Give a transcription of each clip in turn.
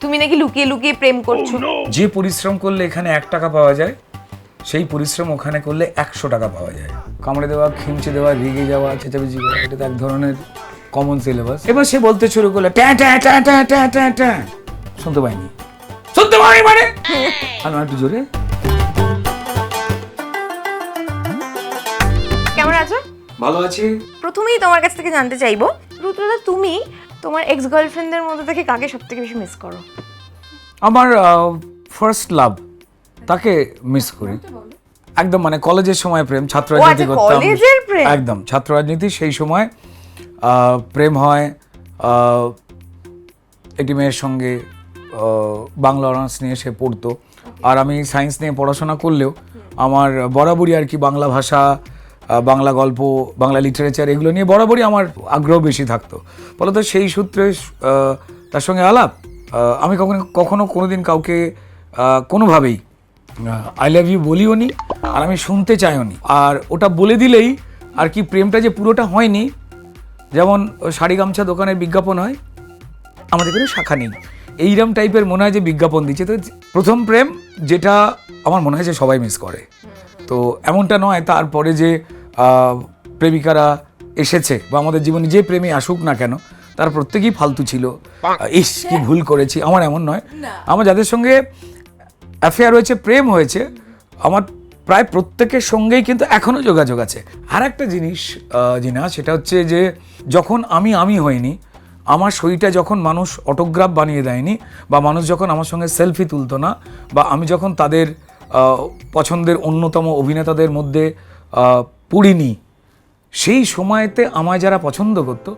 তুমি নাকি লুকিয়ে লুকিয়ে প্রেম করছ। যে পরিশ্রম করলে এখানে এক টাকা পাওয়া যায় সেই পরিশ্রম ওখানে করলে একশো টাকা পাওয়া যায়। কামড়ে দেওয়া খিমচে দেওয়া রেগে যাওয়া চেঁচামেচি করা এটা তো এক ধরনের কমন সিলেবাস এবার সে বলতে শুরু করল ট্যা ট্যা ট্যা ট্যা ট্যা ট্যা ট্যা। শুনতে পাইনি। শুনতে পাইনি মানে? আর না একটু জোরে। কেমন আছো? ভালো আছি। প্রথমেই তোমার কাছ থেকে জানতে চাইব রুদ্রদা তুমি তোমার এক্স গার্লফ্রেন্ডদের মধ্যে থেকে কাকে সব থেকে বেশি মিস করো? আমার ফার্স্ট লাভ তাকে মিস করি। একদম মানে কলেজের সময় প্রেম ছাত্র রাজনীতি আচ্ছা, করতাম। একদম ছাত্র রাজনীতি সেই সময় প্রেম হয় একটি মেয়ের সঙ্গে বাংলা অনার্স নিয়ে সে পড়তো। আর আমি সায়েন্স নিয়ে পড়াশোনা করলেও আমার বরাবরই আর কি বাংলা ভাষা বাংলা গল্প, বাংলা লিটারেচার এগুলো নিয়ে বরাবরই আমার আগ্রহ বেশি থাকতো। ফলত সেই সূত্রে তার সঙ্গে আলাপ। আমি কখনো কখনো কোনোদিন কাউকে কোনোভাবেই আই লাভ ইউ বলিও নি, আর আমি শুনতে চাইও নি। আর ওটা বলে দিলেই আর কি প্রেমটা যে পুরোটা হয়নি, যেমন শাড়ি গামছা দোকানের বিজ্ঞাপন হয়, আমাদের কোনো শাখা নেই। এইরম টাইপের মনে হয় যে বিজ্ঞাপন দিচ্ছে। তো প্রথম প্রেম যেটা আমার মনে হয় যে সবাই মিস করে। তো এমনটা নয়, তারপরে যে প্রেমিকারা এসেছে বা আমাদের জীবনে যে প্রেমী আসুক না কেন তার প্রত্যেকেই ফালতু ছিল। ইস কি ভুল করেছি আমার এমন নয়। আমার যাদের সঙ্গে অ্যাফেয়ার হয়েছে প্রেম হয়েছে আমার প্রায় প্রত্যেকের সঙ্গেই কিন্তু এখনও যোগাযোগ আছে। আর একটা জিনিস জিনা সেটা হচ্ছে যে যখন আমি আমি হইনি আমার শরীরটা যখন মানুষ অটোগ্রাফ বানিয়ে দেয়নি বা মানুষ যখন আমার সঙ্গে সেলফি তুলতো না বা আমি যখন তাদের পছন্দের অন্যতম অভিনেতাদের মধ্যে পড়িনি। সেই সময়তে আমায় যারা পছন্দ করতো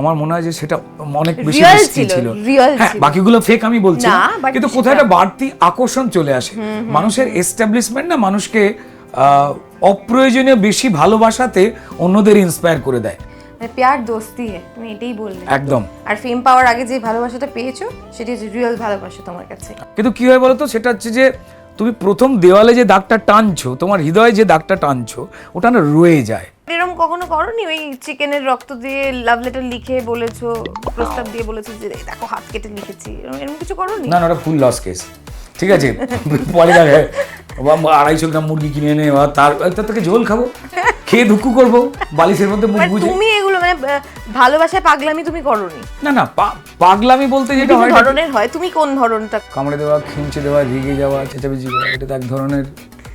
আমার মনে হয় যে সেটা অনেক বেশি ছিল, হ্যাঁ বাকিগুলো ফেক আমি বলছি কিন্তু কোথায় একটা বাড়তি আকর্ষণ চলে আসে। মানুষের এস্টাবলিশমেন্ট না মানুষকে অপ্রয়োজনীয় বেশি ভালোবাসাতে অন্যদের ইন্সপায়ার করে দেয়। মানে প্যার দোস্তি তুমি এটাই বললে। একদম। আর ফেম পাওয়ার আগে যে ভালোবাসাটা পেয়েছ সেটি রিয়েল ভালোবাসা তোমার কাছে। কিন্তু কি হয় বলতো সেটা হচ্ছে যে তুমি প্রথম দেওয়ালে যে দাগটা টানছো তোমার হৃদয়ে যে দাগটা টানছো ওটা না রয়ে যায়। এরকম কখনো করনি? ওই চিকেনের রক্ত দিয়ে লাভ লেটার লিখে বলেছ প্রস্তাব দিয়ে বলেছ যে দেখো হাত কেটে লিখেছি। এরকম কিছু করনি? না না ওটা ফুল লস কেস ঠিক আছে? পরে আড়াইশো গ্রাম মুরগি কিনে এনে বা তার তার থেকে ঝোল খাব। খেয়ে ধুকু করব বালিশের মধ্যে মুখ বুঝে তুমি এগুলো মানে ভালোবাসায় পাগলামি তুমি করনি। না না পাগলামি বলতে যেটা হয় ধরনের হয় তুমি কোন ধরনটা কামড়ে দেওয়া খিমচে দেওয়া রেগে যাওয়া চেঁচামেচি করা এটা তো এক ধরনের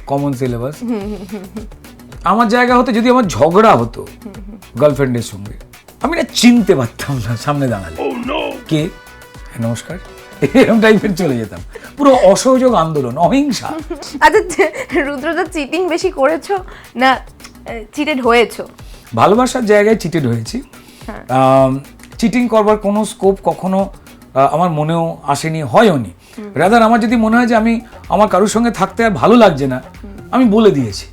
কমন সিলেবাস আমার জায়গা হতে যদি আমার ঝগড়া হতো গার্লফ্রেন্ডের সঙ্গে। আমি না চিনতে পারতাম না সামনে দাঁড়ালে। কে? হ্যাঁ, নমস্কার। এরকম টাইপের চলে যেতাম। পুরো অসহযোগ আন্দোলন অহিংসা। আচ্ছা রুদ্রদা চিটিং বেশি করেছ না চিটেড হয়েছো। ভালোবাসার জায়গায় চিটেড হয়েছি। চিটিং করবার কোনো স্কোপ কখনো আমার মনেও আসেনি হয়ওনি রাদার আমার যদি মনে হয় যে আমি আমার কারোর সঙ্গে থাকতে আর ভালো লাগছে না আমি বলে দিয়েছি।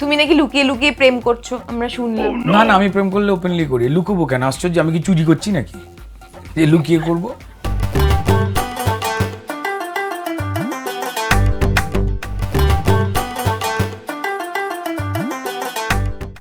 তুমি নাকি লুকিয়ে লুকিয়ে প্রেম করছ আমরা শুনলাম। না না আমি প্রেম করলে ওপেনলি করি। লুকোবো কেন? আশ্চর্য আমি কি চুরি করছি নাকি? যে লুকিয়ে করব?